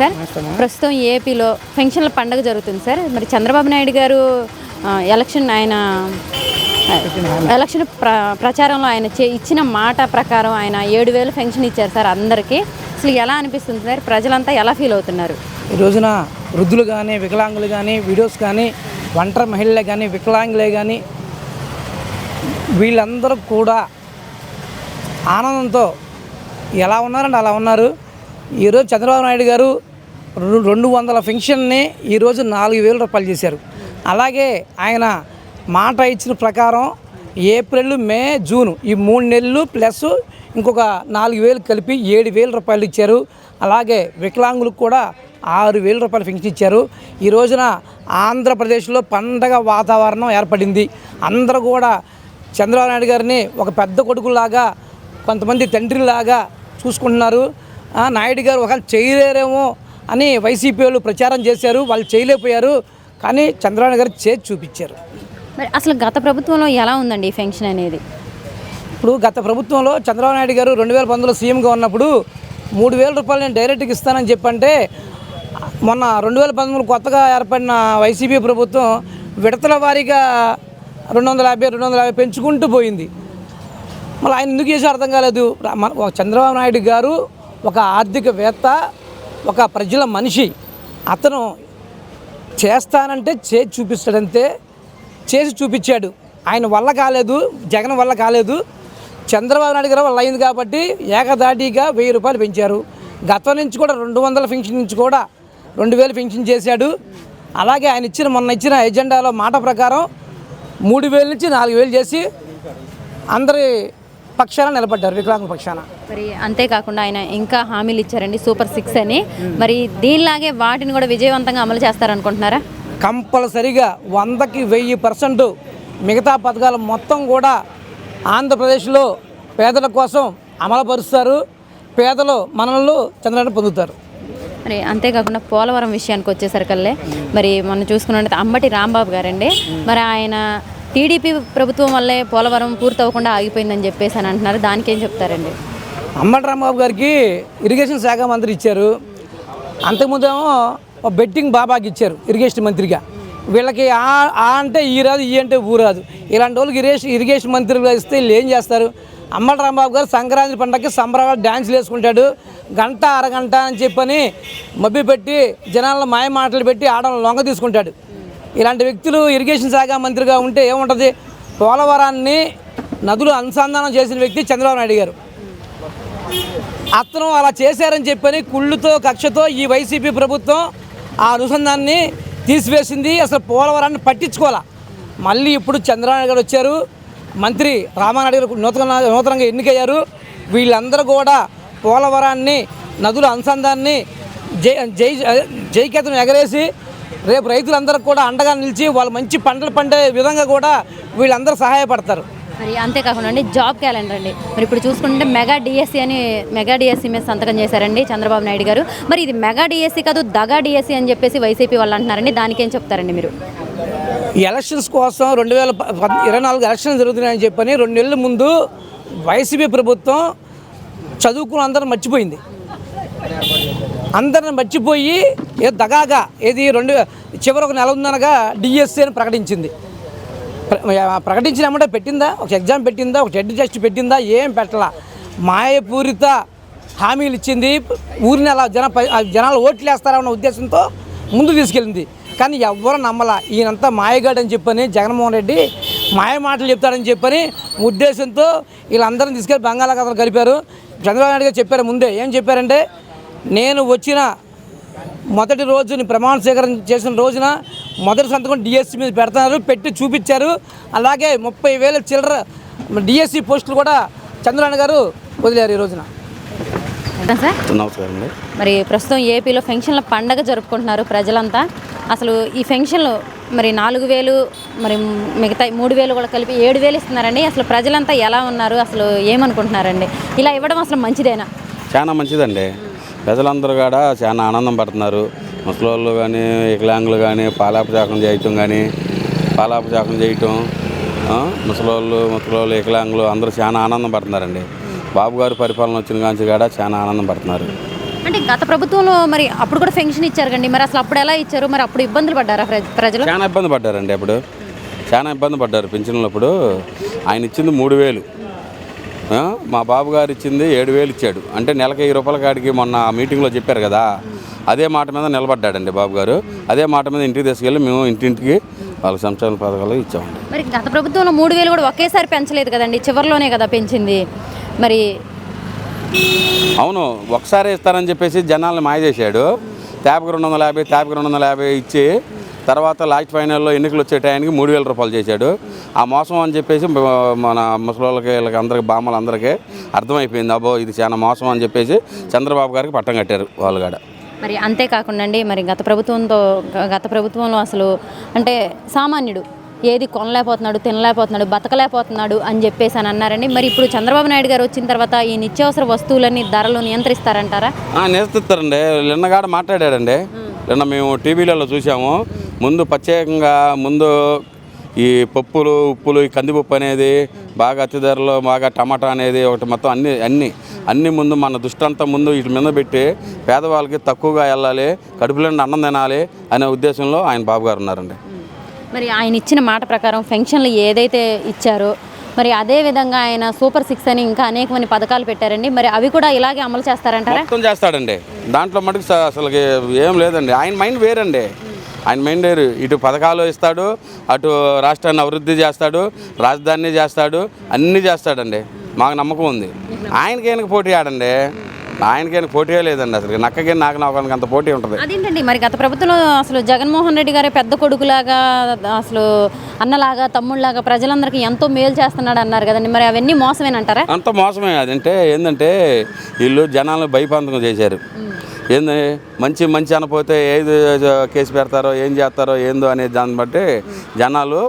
Sir. ప్రస్తుతం ఏపీలో పెన్షన్ల పండగ జరుగుతుంది సార్. మరి చంద్రబాబు నాయుడు గారు ఎలక్షన్ ఆయన ఎలక్షన్ ప్ర ప్రచారంలో ఆయన చే- ఇచ్చిన మాట ప్రకారం ఆయన ఏడు వేలు పెన్షన్ ఇచ్చారు సార్ అందరికీ. అసలు ఎలా అనిపిస్తుంది సార్? ప్రజలంతా ఎలా ఫీల్ అవుతున్నారు? ఈ రోజున వృద్ధులు కానీ వికలాంగులు కానీ వీడియోస్ కానీ ఒంటరి మహిళలే కానీ వికలాంగులే కానీ వీళ్ళందరూ కూడా ఆనందంతో ఎలా ఉన్నారంటే అలా ఉన్నారు. ఈరోజు చంద్రబాబు నాయుడు గారు రెండు వందల పెన్షన్ని ఈరోజు నాలుగు వేల రూపాయలు చేశారు. అలాగే ఆయన మాట ఇచ్చిన ప్రకారం ఏప్రిల్ మే జూన్ ఈ మూడు నెలలు ప్లస్ ఇంకొక నాలుగు వేలు కలిపి ఏడు వేల రూపాయలు ఇచ్చారు. అలాగే వికలాంగులకు కూడా ఆరు వేల రూపాయలు పెన్షన్ ఇచ్చారు. ఈ రోజున ఆంధ్రప్రదేశ్లో పండగ వాతావరణం ఏర్పడింది. అందరూ కూడా చంద్రబాబు నాయుడు గారిని ఒక పెద్ద కొడుకులాగా కొంతమంది తండ్రిలాగా చూసుకుంటున్నారు. నాయుడు గారు ఒకవేళ చేయలేరేమో అని వైసీపీ వాళ్ళు ప్రచారం చేశారు వాళ్ళు చేయలేకపోయారు. కానీ చంద్రబాబు గారు చేసి చూపించారు. మరి అసలు గత ప్రభుత్వంలో ఎలా ఉందండి ఈ పెన్షన్ అనేది? ఇప్పుడు గత ప్రభుత్వంలో చంద్రబాబు నాయుడు గారు రెండు వేల పంతొమ్మిదిలో సీఎంగా ఉన్నప్పుడు మూడు వేల రూపాయలు నేను డైరెక్ట్గా ఇస్తానని చెప్పంటే మొన్న రెండు వేల పంతొమ్మిది కొత్తగా ఏర్పడిన వైసీపీ ప్రభుత్వం విడతల వారీగా రెండు వందల యాభై రెండు వందల యాభై పెంచుకుంటూ పోయింది. మళ్ళీ ఆయన ఎందుకు చేసి అర్థం కాలేదు. చంద్రబాబు నాయుడు గారు ఒక ఆర్థికవేత్త ఒక ప్రజల మనిషి అతను చేస్తానంటే చేసి చూపిస్తాడంతే చేసి చూపించాడు. ఆయన వల్ల కాలేదు జగన్ వల్ల కాలేదు. చంద్రబాబు నాయుడు గారు వల్ల అయింది కాబట్టి ఏకదాటిగా వెయ్యి రూపాయలు పెంచారు. గతం నుంచి కూడా రెండు వందల పెన్షన్ నుంచి కూడా రెండు వేలు పెన్షన్ చేశాడు. అలాగే ఆయన ఇచ్చిన మొన్న ఇచ్చిన ఎజెండాలో మాట ప్రకారం మూడు వేల నుంచి నాలుగు వేలు చేసి అందరి పక్షాన నిలబడ్డారు వికలాంగుల పక్షాన. మరి అంతేకాకుండా ఆయన ఇంకా హామీలు ఇచ్చారండి సూపర్ సిక్స్ అని. మరి దీనిలాగే వాటిని కూడా విజయవంతంగా అమలు చేస్తారనుకుంటున్నారా? కంపల్సరిగా వందకి వెయ్యి పర్సెంట్ మిగతా పథకాలు మొత్తం కూడా ఆంధ్రప్రదేశ్లో పేదల కోసం అమలుపరుస్తారు. పేదలు మనలు చంద్రబాబు పొందుతారు. మరి అంతేకాకుండా పోలవరం విషయానికి వచ్చేసరికల్లే మరి మనం చూసుకున్నట్టు అంబటి రాంబాబు గారండి. మరి ఆయన టీడీపీ ప్రభుత్వం వల్లే పోలవరం పూర్తవకుండా ఆగిపోయిందని చెప్పేసి అని అంటున్నారు. దానికి ఏం చెప్తారండి? అంబటి రాంబాబు గారికి ఇరిగేషన్ శాఖ మంత్రి ఇచ్చారు. అంతకుముందేమో ఒక బెట్టింగ్ బాబాకి ఇచ్చారు ఇరిగేషన్ మంత్రిగా. వీళ్ళకి ఆ అంటే ఈ రాదు ఈ అంటే ఊరాదు ఇలాంటి వాళ్ళకి ఇరిగేషన్ ఇరిగేషన్ మంత్రిగా ఇస్తే వీళ్ళు ఏం చేస్తారు? అమ్మటి రాంబాబు గారు సంక్రాంతి పండగకి సంబరాలు డ్యాన్సులు వేసుకుంటాడు. గంట అరగంట అని చెప్పని మబ్బి పెట్టి జనాలను మాయ మాటలు పెట్టి ఆడవాళ్ళని లొంగ తీసుకుంటాడు. ఇలాంటి వ్యక్తులు ఇరిగేషన్ శాఖ మంత్రిగా ఉంటే ఏముంటుంది? పోలవరాన్ని నదులు అనుసంధానం చేసిన వ్యక్తి చంద్రబాబు నాయుడు గారు. అతను అలా చేశారని చెప్పని కుళ్ళుతో కక్షతో ఈ వైసీపీ ప్రభుత్వం ఆ అనుసంధాన్ని తీసివేసింది. అసలు పోలవరాన్ని పట్టించుకోవాలా? మళ్ళీ ఇప్పుడు చంద్రబాబు గారు వచ్చారు. మంత్రి రామానాయుడు గారు నూతన నూతనంగా ఎన్నికయ్యారు. వీళ్ళందరూ కూడా పోలవరాన్ని నదుల అనుసంధాన్ని జై జై జైకేతను ఎగరేసి రేపు రైతులందరికీ కూడా అండగా నిలిచి వాళ్ళు మంచి పంటలు పండే విధంగా కూడా వీళ్ళందరూ సహాయపడతారు. మరి అంతేకాకుండా అండి జాబ్ క్యాలెండర్ అండి. మరి ఇప్పుడు చూసుకుంటే మెగా డిఎస్సి అని మెగా డిఎస్సి మీద సంతకం చేశారండి చంద్రబాబు నాయుడు గారు. మరి ఇది మెగా డిఎస్సి కాదు దగా డిఎస్సి అని చెప్పేసి వైసీపీ వాళ్ళు అంటున్నారండి. దానికి ఏం చెప్తారండి మీరు? ఎలక్షన్స్ కోసం రెండు వేల ఇరవై నాలుగు ఎలక్షన్స్ జరుగుతున్నాయని చెప్పని రెండు నెలల ముందు వైసీపీ ప్రభుత్వం చదువుకున్న అందరం మర్చిపోయింది. అందరిని మర్చిపోయి ఏ దగాగా ఏది రెండు చివరి ఒక నెల ఉందనగా డిఎస్సీ అని ప్రకటించింది. ప్రకటించిన ఏమంటే పెట్టిందా? ఒక ఎగ్జామ్ పెట్టిందా? ఒక టెడ్ టెస్ట్ పెట్టిందా? ఏం పెట్టలా? మాయపూరిత హామీలు ఇచ్చింది. ఊరిని అలా జన జనాలు ఓట్లు వేస్తారన్న ఉద్దేశంతో ముందు తీసుకెళ్ళింది. కానీ ఎవ్వరు నమ్మలా. ఈయనంతా మాయగాడని అని చెప్పని జగన్మోహన్ రెడ్డి మాయ మాటలు చెప్తాడని చెప్పని ఉద్దేశంతో వీళ్ళందరిని తీసుకెళ్ళి బంగాళాఖాతం కలిపారు. చంద్రబాబు నాయుడు గారు చెప్పారు ముందే. ఏం చెప్పారంటే నేను వచ్చిన మొదటి రోజుని ప్రమాణ స్వీకారం చేసిన రోజున మొదటి సంతకం డిఎస్సి మీద పెడతారు పెట్టి చూపించారు. అలాగే ముప్పై వేల చిల్లర డిఎస్సి పోస్టులు కూడా చంద్రబాబు గారు వదిలేరు ఈ రోజున. నమస్కారం మరి ప్రస్తుతం ఏపీలో ఫెన్షన్ల పండగ జరుపుకుంటున్నారు ప్రజలంతా. అసలు ఈ ఫెన్షన్లు మరి నాలుగు వేలు మరి మిగతా మూడు వేలు కూడా కలిపి ఏడు వేలు ఇస్తున్నారండి. అసలు ప్రజలంతా ఎలా ఉన్నారు? అసలు ఏమనుకుంటున్నారండి? ఇలా ఇవ్వడం అసలు మంచిదేనా? చాలా మంచిదండి. ప్రజలందరూ కూడా చాలా ఆనందం పడుతున్నారు. ముసలోళ్ళు కానీ వికలాంగులు కానీ పాలాపచాకం చేయటం కానీ పాలాపచాకం చేయటం ముసలోళ్ళు ముసలోళ్ళు వికలాంగులు అందరూ చాలా ఆనందం పడుతున్నారండి. బాబు గారి పరిపాలన వచ్చిన కాంచి కూడా చాలా ఆనందం పడుతున్నారు. అంటే గత ప్రభుత్వంలో మరి అప్పుడు కూడా పెన్షన్ ఇచ్చారు కండి. మరి అసలు అప్పుడు ఎలా ఇచ్చారు? మరి అప్పుడు ఇబ్బందులు పడ్డారా ప్ర- ప్రజలు? చాలా ఇబ్బంది పడ్డారండి అప్పుడు. చాలా ఇబ్బంది పడ్డారు పింఛన్లప్పుడు ఆయన ఇచ్చింది మూడు వేలు. మా బాబు గారు ఇచ్చింది ఏడు వేలు ఇచ్చాడు. అంటే నెలకి వెయ్యి రూపాయల కాడికి మొన్న మీటింగ్లో చెప్పారు కదా అదే మాట మీద నిలబడ్డాడండి బాబు గారు అదే మాట మీద ఇంటికి తీసుకెళ్ళి మేము ఇంటింటికి వాళ్ళకి సంక్షేమ పథకాలు ఇచ్చామండి. మరి గత ప్రభుత్వంలో మూడు వేలు కూడా ఒకేసారి పెంచలేదు కదండి చివరిలోనే కదా పెంచింది. మరి అవును ఒకసారి ఇస్తారని చెప్పేసి జనాల్ని మాయ చేశాడు. ట్యాబ్కి రెండు వందల యాభై ట్యాబ్కి రెండు వందల యాభై ఇచ్చి తర్వాత లాస్ట్ ఫైనల్లో ఎన్నికలు వచ్చే టైంకి మూడు వేల రూపాయలు చేశాడు. ఆ మోసం అని చెప్పేసి మన ముసలోళ్ళకి వీళ్ళకి అందరికి బామ్మలందరికీ అర్థమైపోయింది. అబ్బో ఇది చాలా మోసం అని చెప్పేసి చంద్రబాబు గారికి పట్టం కట్టారు వాళ్ళు కూడా. మరి అంతేకాకుండా అండి మరి గత ప్రభుత్వంతో గత ప్రభుత్వంలో అసలు అంటే సామాన్యుడు ఏది కొనలేకపోతున్నాడు తినలేకపోతున్నాడు బతకలేకపోతున్నాడు అని చెప్పేసి అని అన్నారండి. మరి ఇప్పుడు చంద్రబాబు నాయుడు గారు వచ్చిన తర్వాత ఈ నిత్యావసర వస్తువులన్నీ ధరలు నియంత్రిస్తారంటారా? నేర్పిస్తారండి నిన్నగాడ మాట్లాడాడండి. నిన్న మేము టీవీలలో చూసాము ముందు ప్రత్యేకంగా ముందు ఈ పప్పులు ఉప్పులు ఈ కందిపప్పు అనేది బాగా అతి ధరలో బాగా టమాటా అనేది ఒకటి మొత్తం అన్ని అన్ని అన్ని ముందు మన దృష్టంతా ముందు వీటి మీద పెట్టి పేదవాళ్ళకి తక్కువగా వెళ్ళాలి కడుపులో అన్నం తినాలి అనే ఉద్దేశంలో ఆయన బాబు గారు ఉన్నారండి. మరి ఆయన ఇచ్చిన మాట ప్రకారం పెన్షన్లు ఏదైతే ఇచ్చారో మరి అదే విధంగా ఆయన సూపర్ సిక్స్ అని ఇంకా అనేకమంది పథకాలు పెట్టారండి. మరి అవి కూడా ఇలాగే అమలు చేస్తారంటారా? మొత్తం చేస్తాడండి. దాంట్లో మటుకు అసలుకి ఏం లేదండి. ఆయన మైండ్ వేరండి. ఆయన మైండ్ వేరు ఇటు పథకాలు ఇస్తాడు అటు రాష్ట్రాన్ని అభివృద్ధి చేస్తాడు రాజధాని చేస్తాడు అన్నీ చేస్తాడండి. మాకు నమ్మకం ఉంది. ఆయనకేనకి పోటీ ఆడండి. ఆయనకేనకి పోటీ లేదండి అసలు. నక్కకి నాకు నాకు అంత పోటీ ఉంటుంది. అదేంటండి? మరి గత ప్రభుత్వంలో అసలు జగన్మోహన్ రెడ్డి గారి పెద్ద కొడుకులాగా అసలు అన్నలాగా తమ్ముళ్ళలాగా ప్రజలందరికీ ఎంతో మేలు చేస్తున్నాడు అన్నారు కదండి. మరి అవన్నీ మోసమేనంటారా? అంత మోసమే. అదంటే ఏంటంటే వీళ్ళు జనాలను భయపంతకం చేశారు. ఏంది? మంచి మంచి అనపోతే ఏది కేసు పెడతారో ఏం చేస్తారో ఏందో అనే దాన్ని బట్టి జనాలు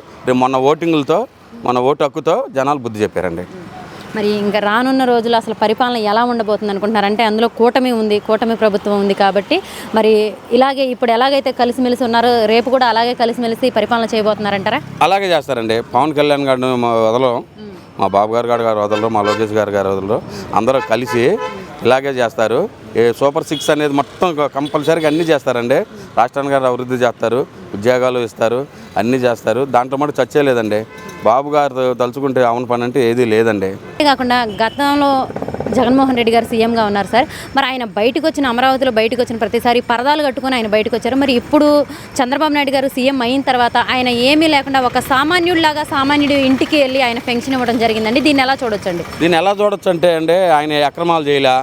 మొన్న ఓటింగులతో మన ఓటు హక్కుతో జనాలు బుద్ధి చెప్పారండి. మరి ఇంకా రానున్న రోజులు అసలు పరిపాలన ఎలా ఉండబోతుంది అనుకుంటున్నారంటే అందులో కూటమి ఉంది కూటమి ప్రభుత్వం ఉంది కాబట్టి మరి ఇలాగే ఇప్పుడు ఎలాగైతే కలిసిమెలిసి ఉన్నారో రేపు కూడా అలాగే కలిసిమెలిసి పరిపాలన చేయబోతున్నారంటారా? అలాగే చేస్తారండి. పవన్ కళ్యాణ్ గారిని మా వదలం. మా బాబు గారు గారు గారు వదలరు మా లోకేష్ గారు గారు వదలరు. అందరూ కలిసి ఇలాగే చేస్తారు. ఈ సూపర్ సిక్స్ అనేది మొత్తం కంపల్సరీగా అన్నీ చేస్తారండి. రాష్ట్రానికి గారు అభివృద్ధి చేస్తారు ఉద్యోగాలు ఇస్తారు అన్నీ చేస్తారు. దాంట్లో మటు చచ్చే లేదండి బాబు గారు తలుచుకుంటే అవును పని అంటే ఏదీ లేదండి. అంతేకాకుండా గతంలో జగన్మోహన్ రెడ్డి గారు సీఎంగా ఉన్నారు సార్. మరి ఆయన బయటకు వచ్చిన అమరావతిలో బయటకు వచ్చిన ప్రతిసారి పరదాలు కట్టుకొని ఆయన బయటకు వచ్చారు మరి ఇప్పుడు చంద్రబాబు నాయుడు గారు సీఎం అయిన తర్వాత ఆయన ఏమీ లేకుండా ఒక సామాన్యుడిలాగా సామాన్యుడి ఇంటికి వెళ్ళి ఆయన పెన్షన్ ఇవ్వడం జరిగిందండి. దీన్ని ఎలా చూడొచ్చండి? దీన్ని ఎలా చూడొచ్చు అంటే అండి ఆయన అక్రమాలు చేయలా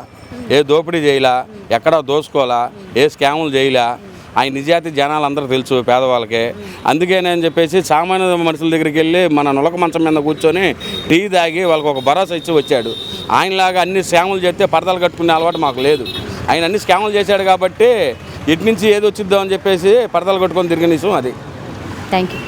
ఏ దోపిడీ చేయలా ఎక్కడ దోసుకోవాలా ఏ స్కాములు చేయలా ఆయన నిజాతి జనాలు అందరూ తెలుసు పేదవాళ్ళకి. అందుకేనని చెప్పేసి సామాన్య మనుషుల దగ్గరికి వెళ్ళి మన నులక మంచం మీద కూర్చొని టీ తాగి వాళ్ళకి ఒక భరోసా ఇచ్చి వచ్చాడు. ఆయనలాగా అన్ని స్కాములు చేస్తే పరదాలు కట్టుకునే అలవాటు మాకు లేదు. ఆయన అన్ని స్కాములు చేశాడు కాబట్టి ఇటు నుంచి ఏది వచ్చిద్దాం అని చెప్పేసి పరదాలు కట్టుకొని తిరిగిన విషయం అది. Thank you